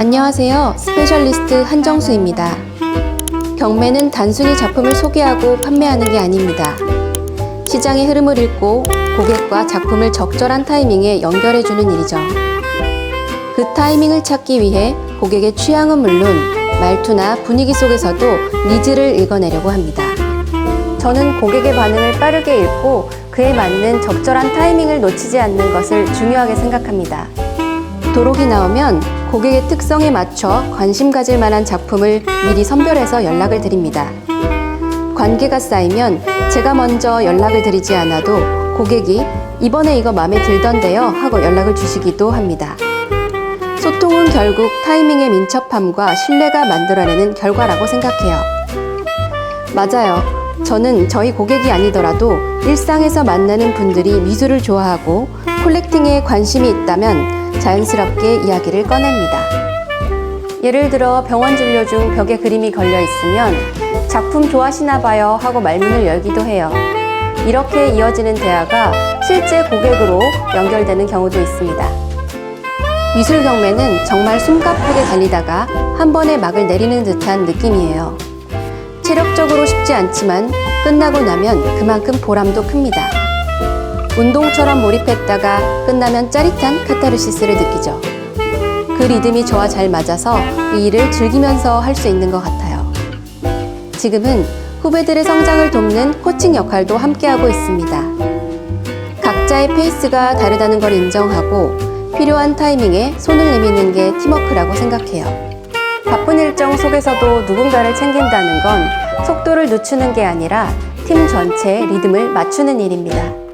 안녕하세요. 스페셜리스트 한정수입니다. 경매는 단순히 작품을 소개하고 판매하는 게 아닙니다. 시장의 흐름을 읽고 고객과 작품을 적절한 타이밍에 연결해주는 일이죠. 그 타이밍을 찾기 위해 고객의 취향은 물론 말투나 분위기 속에서도 니즈를 읽어내려고 합니다. 저는 고객의 반응을 빠르게 읽고 그에 맞는 적절한 타이밍을 놓치지 않는 것을 중요하게 생각합니다. 도록이 나오면 고객의 특성에 맞춰 관심 가질 만한 작품을 미리 선별해서 연락을 드립니다. 관계가 쌓이면 제가 먼저 연락을 드리지 않아도 고객이 이번에 이거 마음에 들던데요 하고 연락을 주시기도 합니다. 소통은 결국 타이밍의 민첩함과 신뢰가 만들어내는 결과라고 생각해요. 맞아요. 저는 저희 고객이 아니더라도 일상에서 만나는 분들이 미술을 좋아하고 콜렉팅에 관심이 있다면 자연스럽게 이야기를 꺼냅니다. 예를 들어 병원 진료 중 벽에 그림이 걸려 있으면 작품 좋아하시나 봐요 하고 말문을 열기도 해요. 이렇게 이어지는 대화가 실제 고객으로 연결되는 경우도 있습니다. 미술 경매는 정말 숨가쁘게 달리다가 한 번에 막을 내리는 듯한 느낌이에요. 체력적으로 쉽지 않지만 끝나고 나면 그만큼 보람도 큽니다. 운동처럼 몰입했다가 끝나면 짜릿한 카타르시스를 느끼죠. 그 리듬이 저와 잘 맞아서 이 일을 즐기면서 할 수 있는 것 같아요. 지금은 후배들의 성장을 돕는 코칭 역할도 함께하고 있습니다. 각자의 페이스가 다르다는 걸 인정하고 필요한 타이밍에 손을 내미는 게 팀워크라고 생각해요. 바쁜 일정 속에서도 누군가를 챙긴다는 건 속도를 늦추는 게 아니라 팀 전체의 리듬을 맞추는 일입니다.